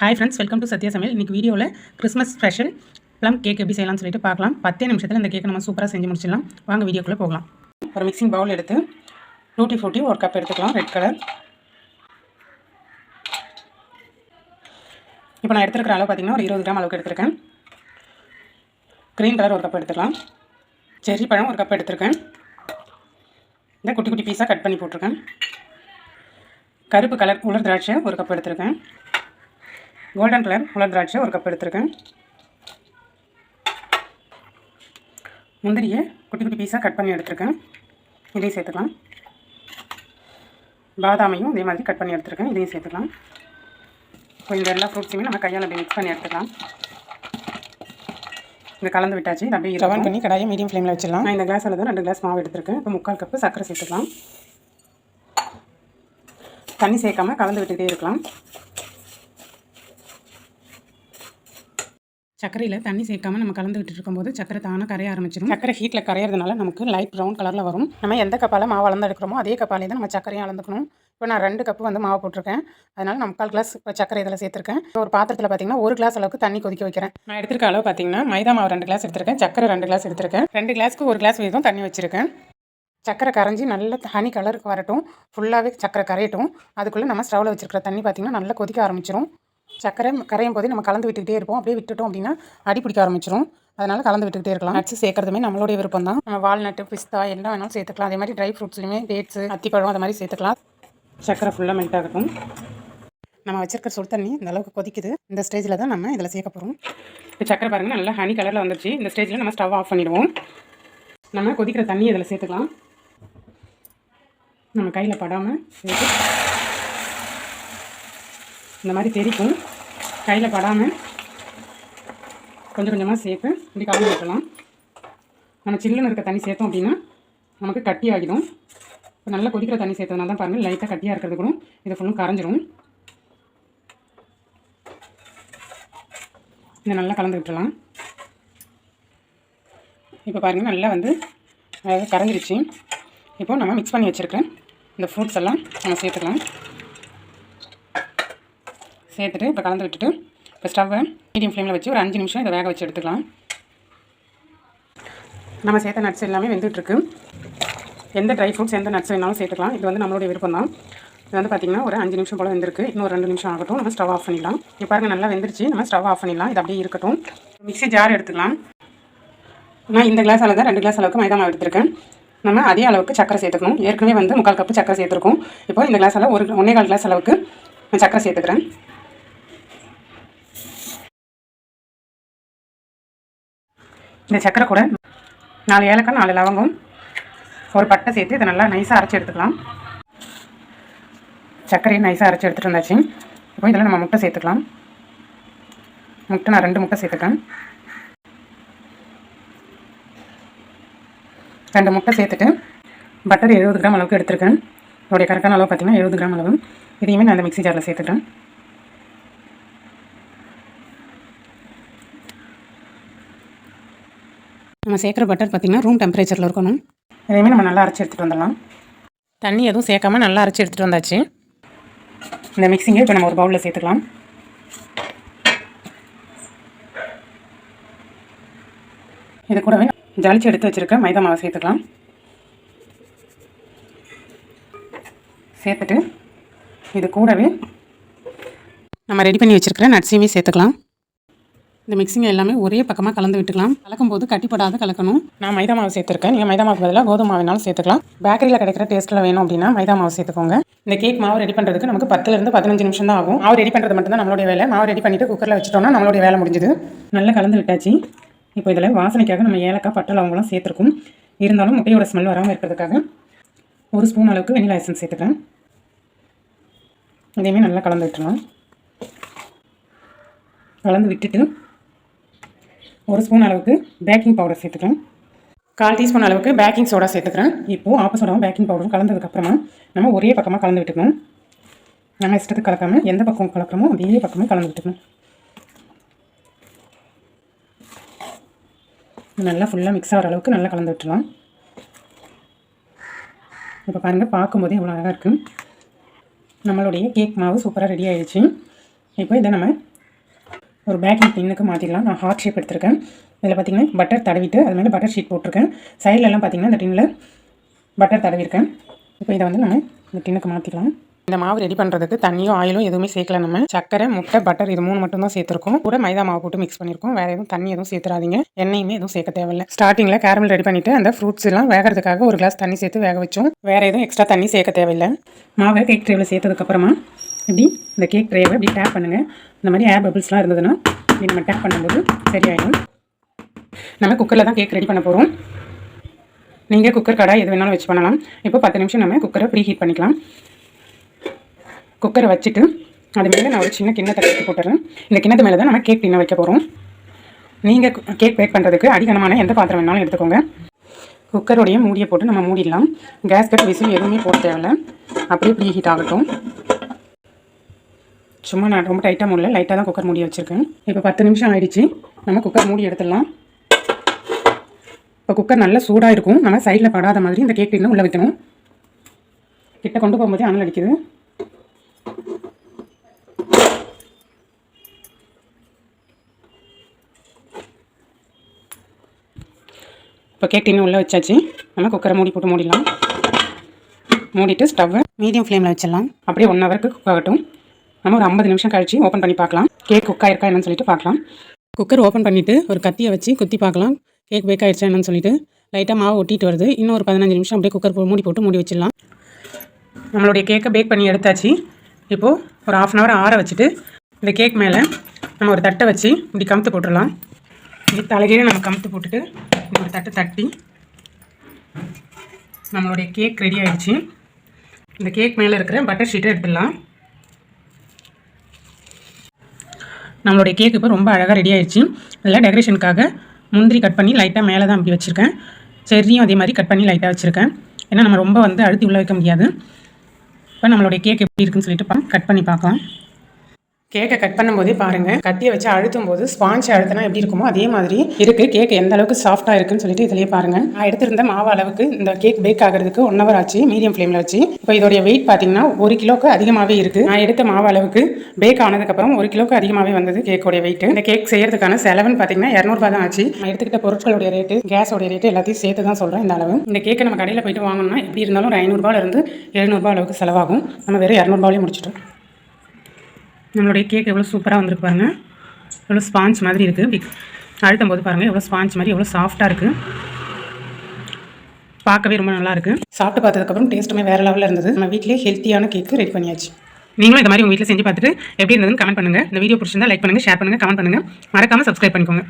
Hi friends welcome to Sathya சமையல் இன்றைக்கி வீடியோவில் கிறிஸ்மஸ் ஸ்பெஷல் ப்ளம் கேக் எப்படி செய்யலாம்னு சொல்லிட்டு பார்க்கலாம். பத்தே நிமிஷத்தில் இந்த கேக்கை நம்ம சூப்பராக செஞ்சு முடிச்சிடலாம். வாங்க வீடியோக்குள்ளே போகலாம். ஒரு மிக்சிங் பவுல் எடுத்து டூட்டி ஃப்ரூட்டி ஒரு கப் எடுத்துக்கலாம் ரெட் கலர் இப்போ நான் எடுத்துருக்கிற அளவு பார்த்தீங்கன்னா ஒரு இருபது கிராம் அளவுக்கு எடுத்திருக்கேன். க்ரீன் கலர் ஒரு கப் எடுத்துக்கலாம். செர்ரி பழம் ஒரு கப் எடுத்திருக்கேன். இந்த குட்டி குட்டி பீஸாக கட் பண்ணி போட்டிருக்கேன். கருப்பு கலர் உலர் திராட்சை ஒரு கப் எடுத்திருக்கேன். கோல்டன் கலர் உலர் திராட்சை ஒரு கப் எடுத்திருக்கேன். முந்திரியை குட்டி குட்டி பீஸாக கட் பண்ணி எடுத்திருக்கேன். இதையும் சேர்த்துக்கலாம். பாதாமையும் இதே மாதிரி கட் பண்ணி எடுத்திருக்கேன். இதையும் சேர்த்துக்கலாம். இப்போ இந்த எல்லா ஃப்ரூட்ஸையுமே நம்ம கையால் அப்படி மிக்ஸ் பண்ணி எடுத்துக்கலாம். இதை கலந்து விட்டாச்சு. இதை அப்படியே ரவன் பண்ணி கடாயை மீடியம் ஃப்ளேமில் வச்சிடலாம். நான் இந்த கிளாஸில் தான் ரெண்டு கிளாஸ் மாவு எடுத்திருக்கேன். இப்போ முக்கால் கப்பு சர்க்கரை சேர்த்துக்கலாம். தண்ணி சேர்க்காம கலந்து விட்டுக்கிட்டே இருக்கலாம். சர்க்கரையில் தண்ணி சேர்க்காம நம்ம கலந்துக்கிட்டு இருக்கும்போது சக்கரை தானே கரைய ஆரம்பிச்சிடும் சக்கரை ஹீட்டில் கரையிறதுனால நமக்கு லைட் ப்ரௌன் கலரில் வரும். நம்ம எந்த கப்பால் மாவு அளந்து எடுக்கிறோமோ அதே கப்பாலே தான் நம்ம சக்கரையும் அளந்துக்கணும். இப்போ நான் ரெண்டு கப்பு வந்து மாவு போட்டிருக்கேன். அதனால் நான் முக்கால் கிளாஸ் இப்போ சக்கரை இதில் சேர்த்துருக்கேன். ஒரு பாத்திரத்தில் பார்த்தீங்கன்னா ஒரு கிளாஸ் அளவுக்கு தண்ணி கொதிக்க வைக்கிறேன். நான் எடுத்திருக்க அளவு பார்த்தீங்கன்னா மைதா மாவு ரெண்டு கிளாஸ் எடுத்திருக்கேன். சக்கரை ரெண்டு கிளாஸ் எடுத்திருக்கேன். ரெண்டு கிளாஸ்க்கு ஒரு கிளாஸ் வீதம் தண்ணி வச்சிருக்கேன். சக்கரை கரைஞ்சி நல்ல ஹனி கலருக்கு வரட்டும். ஃபுல்லாகவே சக்கரை கரையட்டும். அதுக்குள்ளே நம்ம ஸ்டவ்வில் வச்சுருக்கிற தண்ணி பார்த்திங்கன்னா நல்லா கொதிக்க ஆரம்பிச்சிடும் சக்கரை கரையும் போதே நம்ம கலந்து விட்டுக்கிட்டே இருப்போம். அப்படியே விட்டுட்டோம் அப்படின்னா அடி பிடிக்க ஆரம்பிச்சிரும். அதனால் கலந்து விட்டுக்கிட்டே இருக்கலாம். நட்ஸ் சேர்க்கறதுமே நம்மளுடைய விருப்பம் தான். நம்ம வால்நட்டு பிஸ்தா எல்லாம் வேணாலும் சேர்த்துக்கலாம். அதே மாதிரி ட்ரை ஃப்ரூட்ஸ்லையுமே டேட்ஸு அத்திப்பழம் அது மாதிரி சேர்த்துக்கலாம். சக்கரை ஃபுல்லாக மெல்ட் ஆகட்டும் நம்ம வச்சிருக்கிற சுடு தண்ணி இந்த அளவுக்கு கொதிக்குது. இந்த ஸ்டேஜில் தான் நம்ம இதில் சேர்க்க போகிறோம் இப்போ சக்கரை பாருங்கள் நல்லா ஹனி கலரில் வந்துருச்சு. இந்த ஸ்டேஜில் நம்ம ஸ்டவ் ஆஃப் பண்ணிடுவோம். நம்ம கொதிக்கிற தண்ணி இதில் சேர்த்துக்கலாம். நம்ம கையில் படாமல் சேர்த்து இந்த மாதிரி தெரிக்கும். கையில் படாமல் கொஞ்சம் கொஞ்சமாக சேர்த்து இப்படி கலந்து வைக்கலாம். நம்ம சில்லுன்னு இருக்க தண்ணி சேர்த்தோம் அப்படின்னா நமக்கு கட்டி ஆகிடும். இப்போ நல்லா கொதிக்கிற தண்ணி சேர்த்ததுனால தான் பாருங்கள் லைட்டாக கட்டியாக இருக்கிறது கூட இது ஃபுல்லும் கரைஞ்சிரும். இதை நல்லா கலந்து விட்டுலாம் இப்போ பாருங்கள் நல்லா வந்து அதாவது கரைஞ்சிருச்சு. இப்போது நம்ம மிக்ஸ் பண்ணி வச்சுருக்கேன் இந்த ஃப்ரூட்ஸ் எல்லாம் நம்ம சேர்த்துக்கலாம். சேர்த்துட்டு இப்போ கலந்து விட்டுட்டு இப்போ ஸ்டவ்வை மீடியம் ஃப்ளேமில் வச்சு ஒரு அஞ்சு நிமிஷம் இதை வேக வச்சு எடுத்துக்கலாம். நம்ம சேர்த்த நட்ஸ் எல்லாமே வெந்துட்டுருக்கு. எந்த ட்ரை ஃப்ரூட்ஸ் எந்த நட்ஸ் வேணாலும் சேர்த்துக்கலாம். இது வந்து நம்மளுடைய விருப்பம் தான் இது வந்து பார்த்திங்கன்னா ஒரு அஞ்சு நிமிஷம் போல் வெந்திருக்கு. இன்னும் ரெண்டு நிமிஷம் ஆகட்டும். நம்ம ஸ்டவ் ஆஃப் பண்ணிடலாம். இப்போ பாருங்கள் நல்லா வெந்துருச்சு. நம்ம ஸ்டவ் ஆஃப் பண்ணிடலாம். இது அப்படியே இருக்கட்டும். மிக்ஸி ஜார் எடுத்துக்கலாம். நான் இந்த கிளாஸ் அளவு தான் ரெண்டு கிளாஸ் அளவுக்கு மைதா மாவு எடுத்திருக்கேன். நம்ம அதே அளவுக்கு சக்கரை சேர்த்துக்கணும். ஏற்கனவே வந்து முக்கால் கப்பு சக்கரை சேர்த்துருக்கோம். இப்போ இந்த கிளாஸ் அளவு ஒரு ஒன்றே கால் கிளாஸ் அளவுக்கு நான் சக்கரை சேர்த்துக்கிறேன். இந்த சக்கரை கூட நாலு ஏலக்காய் நாலு லவங்கம் ஒரு பட்டை சேர்த்து இதை நல்லா நைஸாக அரைச்சி எடுத்துக்கலாம். சர்க்கரையை நைஸாக அரைச்சி எடுத்துகிட்டு இருந்தாச்சு இப்போ இதில் நம்ம முட்டை சேர்த்துக்கலாம். முட்டை நான் ரெண்டு முட்டை சேர்த்துக்கேன் ரெண்டு முட்டை சேர்த்துட்டு பட்டர் எழுபது கிராம் அளவுக்கு எடுத்துருக்கேன். இதோடைய கரெக்டான அளவு பார்த்திங்கன்னா எழுபது கிராம் அளவு. இதையுமே நான் அந்த மிக்ஸி ஜாரில் சேர்த்துட்டேன். நம்ம சேர்க்குற பட்டர் பார்த்திங்கன்னா ரூம் டெம்பரேச்சரில் இருக்கணும். இதையுமே நம்ம நல்லா அரைச்சி எடுத்துகிட்டு வந்துடலாம். தண்ணி எதுவும் சேர்க்காம நல்லா அரைச்சி எடுத்துகிட்டு வந்தாச்சு. இந்த மிக்சிங்கை இப்போ நம்ம ஒரு பவுலில் சேர்த்துக்கலாம். இது கூடவே ஜலிச்சு எடுத்து வச்சுருக்க மைதா மாவை சேர்த்துக்கலாம். சேர்த்துட்டு இது கூடவே நம்ம ரெடி பண்ணி வச்சுருக்கிற நட்ஸையுமே சேர்த்துக்கலாம். இந்த மிக்சிங்கை எல்லாமே ஒரே பக்கமாக கலந்து விட்டுக்கலாம். கலக்கும் போது கட்டிப்படாத கலக்கணும். நான் மைதா மாவு சேர்த்துருக்கேன். நீங்கள் மைதா மாவு பதிலாக கோதுமை மாவினாலும் சேர்த்துக்கலாம். பேக்கரியில் கிடைக்கிற டேஸ்ட்டில் வேணும் அப்படின்னா மைதா மாவு சேர்த்துக்கோங்க. இந்த கேக் மாவு ரெடி பண்ணுறதுக்கு நமக்கு பத்துலேருந்து பதினஞ்சு நிமிஷம் தான் ஆகும். மாவு ரெடி பண்ணுறது மட்டும் தான் நம்மளுடைய வேலை. மாவு ரெடி பண்ணிவிட்டு குக்கரில் வச்சுட்டோம்னா நம்மளுடைய வேலை முடிஞ்சுது. நல்லா கலந்து விட்டாச்சு. இப்போ இதில் வாசனைக்காக நம்ம ஏலக்காய் பட்டை லவங்கலாம் சேர்த்துருக்கோம். இருந்தாலும் முட்டையோட ஸ்மெல் வராமல் இருக்கிறதுக்காக ஒரு ஸ்பூன் அளவுக்கு வெனிலா எசன்ஸ் சேர்த்துக்கிறேன். இதையுமே நல்லா கலந்து விட்டுருலாம் கலந்து விட்டுட்டு ஒரு ஸ்பூன் அளவுக்கு பேக்கிங் பவுடர் சேர்த்துக்கிறேன். கால் டீஸ்பூன் அளவுக்கு பேக்கிங் சோடா சேர்த்துக்கிறேன். இப்போது ஆப்ப சோடாவும் பேக்கிங் பவுடரும் கலந்ததுக்கப்புறமா நம்ம ஒரே பக்கமாக கலந்து விட்டுக்கணும். நம்ம இஷ்டத்துக்கு கலக்காமல் எந்த பக்கம் கலக்கிறோமோ அதே பக்கமாக கலந்து விட்டுக்கணும். நல்லா ஃபுல்லாக மிக்ஸ் ஆகிற அளவுக்கு நல்லா கலந்து விட்டுலாம் இப்போ பாருங்கள் பார்க்கும்போதே இவ்வளோ அழகாக இருக்குது நம்மளுடைய கேக் மாவு சூப்பராக ரெடி ஆகிடுச்சு இப்போ இதை நம்ம ஒரு பேக்கிங் டின்னுக்கு மாற்றிக்கலாம் நான் ஹார்ட் ஷேப் எடுத்திருக்கேன். இதில் பார்த்தீங்கன்னா பட்டர் தடவிட்டு அது மேலே பட்டர் ஷீட் போட்டிருக்கேன். சைட்லலாம் பார்த்தீங்கன்னா இந்த டின்னில் பட்டர் தடவிருக்கேன் இப்போ இதை வந்து நம்ம இந்த டின்னுக்கு மாற்றிக்கலாம் இந்த மாவு ரெடி பண்ணுறதுக்கு தண்ணியோ ஆயிலோ எதுவுமே சேர்க்கல நம்ம. சக்கரை முட்டை பட்டர் இது மூணு மட்டும் தான் சேர்த்துருக்கோம். கூட மைதா மாவு போட்டு மிக்ஸ் பண்ணியிருக்கோம். வேறு எதுவும் தண்ணி எதுவும் சேர்த்துறாதீங்க எண்ணெயுமே எதுவும் சேர்க்க தேவையில்ல. ஸ்டார்டிங்கில் கேரமல் ரெடி பண்ணிவிட்டு அந்த ஃப்ரூட்ஸ் எல்லாம் வேகிறதுக்காக ஒரு கிளாஸ் தண்ணி சேர்த்து வேக வச்சோம். வேறு எதுவும் எக்ஸ்ட்ரா தண்ணி சேர்க்க தேவையில்லை. மாவை கேக் ட்ரேவில் சேர்த்ததுக்கப்புறமா இப்படி இந்த கேக் ட்ரேவை இப்படி டேப் பண்ணுங்கள் இந்த மாதிரி ஏர் பபிள்ஸ்லாம் இருந்ததுன்னா இப்படி நம்ம டேப் பண்ணும்போது சரியாயிடும். நம்ம குக்கரில் தான் கேக் ரெடி பண்ண போகிறோம் நீங்கள் குக்கர் கடை எது வேணாலும் வச்சு பண்ணலாம். இப்போ பத்து நிமிஷம் நம்ம குக்கரை ப்ரீ ஹீட் பண்ணிக்கலாம். குக்கரை வச்சுட்டு அது மேலே நான் ஒரு சின்ன கிண்ணத்தை கட்டி போட்டுறேன். இந்த கிண்ணத்து மேலே தான் நம்ம கேக் டின்ன வைக்க போகிறோம் நீங்கள் கேக் பேக் பண்ணுறதுக்கு அதிகமான எந்த பாத்திரம் வேணாலும் எடுத்துக்கோங்க. குக்கருடைய மூடியை போட்டு நம்ம மூடிடலாம். கேஸ் கட் விசில் எதுவுமே போட தேவையில்ல. அப்படியே ப்ரீ ஹீட் ஆகட்டும். சும்மா நான் ரொம்ப டைட்டாக முடியல லைட்டாக தான் குக்கர் மூடி வச்சுருக்கேன். இப்போ பத்து நிமிஷம் ஆயிடுச்சு. நம்ம குக்கர் மூடி எடுத்துடலாம். இப்போ குக்கர் நல்லா சூடாக இருக்கும். நம்ம சைடில் படாத மாதிரி இந்த கேக் இன்னும் உள்ளே வைக்கணும். கிட்ட கொண்டு போகும்போதே அனல் அடிக்குது. இப்போ கேக் டின்னு உள்ளே வச்சாச்சு. நம்ம குக்கரை மூடி போட்டு மூடிடலாம். மூடிட்டு ஸ்டவ்வை மீடியம் ஃப்ளேமில் வச்சிடலாம். அப்படியே ஒன் ஹவருக்கு குக் ஆகட்டும். நம்ம ஒரு ஐம்பது நிமிஷம் கழிச்சு ஓப்பன் பண்ணி பார்க்கலாம். கேக் குக் ஆயிருக்கா என்னன்னு சொல்லிட்டு பார்க்கலாம். குக்கர் ஓப்பன் பண்ணிவிட்டு ஒரு கத்தியை வச்சு குத்தி பார்க்கலாம். கேக் பேக் ஆயிடுச்சா என்னன்னு சொல்லிட்டு. லைட்டாக மாவு ஒட்டிட்டு வருது. இன்னும் ஒரு பதினஞ்சு நிமிஷம் அப்படியே குக்கர் மூடி போட்டு மூடி வச்சிடலாம். நம்மளுடைய கேக்கை பேக் பண்ணி எடுத்தாச்சு. இப்போது ஒரு ஆஃப் அன் ஹவர் ஆற வச்சுட்டு இந்த கேக் மேலே நம்ம ஒரு தட்டை வச்சு இப்படி கமுத்து போட்டுடலாம். இப்படி தலைகீழ நம்ம கமுத்து போட்டுட்டு ஒரு தட்டை தட்டி நம்மளுடைய கேக் ரெடி ஆகிடுச்சு இந்த கேக் மேலே இருக்கிற பட்டர் ஷீட்டை எடுத்துடலாம். நம்மளுடைய கேக் இப்போ ரொம்ப அழகாக ரெடி ஆயிடுச்சு இதில் டெக்கரேஷனுக்காக முந்திரி கட் பண்ணி லைட்டாக மேலே தான் அப்படி வச்சுருக்கேன். செர்ரியும் அதே மாதிரி கட் பண்ணி லைட்டாக வச்சுருக்கேன். ஏன்னா நம்ம ரொம்ப வந்து அழுத்தி உள்ள வைக்க முடியாது. இப்போ நம்மளுடைய கேக் எப்படி இருக்குன்னு சொல்லிட்டு பா கட் பண்ணி பார்க்கலாம். கேக்கை கட் பண்ணும்போதே பாருங்க. கத்தியை வச்சு அழுத்தும் போது ஸ்பான்ச் அழுத்தினா எப்படி இருக்குமோ அதே மாதிரி இருக்குது கேக் எந்த அளவுக்கு சாஃப்ட்டாக இருக்குன்னு சொல்லிட்டு இதுலேயே பாருங்கள் நான் எடுத்திருந்த மாவு அளவுக்கு இந்த கேக் பேக் ஆகிறதுக்கு ஒன் ஹவர் ஆச்சு மீடியம் ஃப்ளேமில் வச்சு. இப்போ இதோடைய வெயிட் பார்த்தீங்கன்னா ஒரு கிலோக்கு அதிகமாகவே இருக்குது நான் எடுத்த மாவு அளவுக்கு பேக் ஆனதுக்கப்புறம் ஒரு கிலோக்கு அதிகமாகவே வந்தது கேக்கோடைய வெயிட் இந்த கேக் செய்யறதுக்கான செலவுன்னு பார்த்தீங்கன்னா இரநூறுபா தான் ஆச்சு. நான் எடுத்துக்கிட்ட பொருட்களுடைய ரேட்டு கேஸோடைய ரேட்டு எல்லாத்தையும் சேர்த்து தான் சொல்கிறேன் இந்த அளவு. இந்த கேக்கை நம்ம கடையில் போயிட்டு வாங்கணும்னா எப்படி இருந்தாலும் ஒரு ஐநூறுபாலேருந்து எழுநூறுபா அளவுக்கு செலவாகும். நம்ம வெறும் இரநூறுபாலையும் முடிச்சிட்டோம். நம்மளுடைய கேக் எவ்வளோ சூப்பராக வந்திருக்கு பாருங்கள் எவ்வளோ ஸ்பாஞ்ச் மாதிரி இருக்குது அழுத்தும் போது பாருங்கள் எவ்வளோ ஸ்பாஞ்ச் மாதிரி எவ்வளோ சாஃப்டாக இருக்குது பார்க்கவே ரொம்ப நல்லா இருக்குது சாப்பிட்டு பார்த்ததுக்கப்புறம் டேஸ்ட்டுமே வேறு லெவலில் இருந்தது. நம்ம வீட்டிலேயே ஹெல்த்தியான கேக்கு ரெடி பண்ணியாச்சு. நீங்களும் இந்த மாதிரி உங்கள் வீட்டில் செஞ்சு பார்த்துட்டு எப்படி இருந்ததுன்னு கமெண்ட் பண்ணுங்கள் இந்த வீடியோ பிடிச்சிருந்தா லைக் பண்ணுங்கள் ஷேர் பண்ணுங்கள் கமெண்ட் பண்ணுங்கள் மறக்காமல் சப்ஸ்கிரைப் பண்ணிக்கோங்க.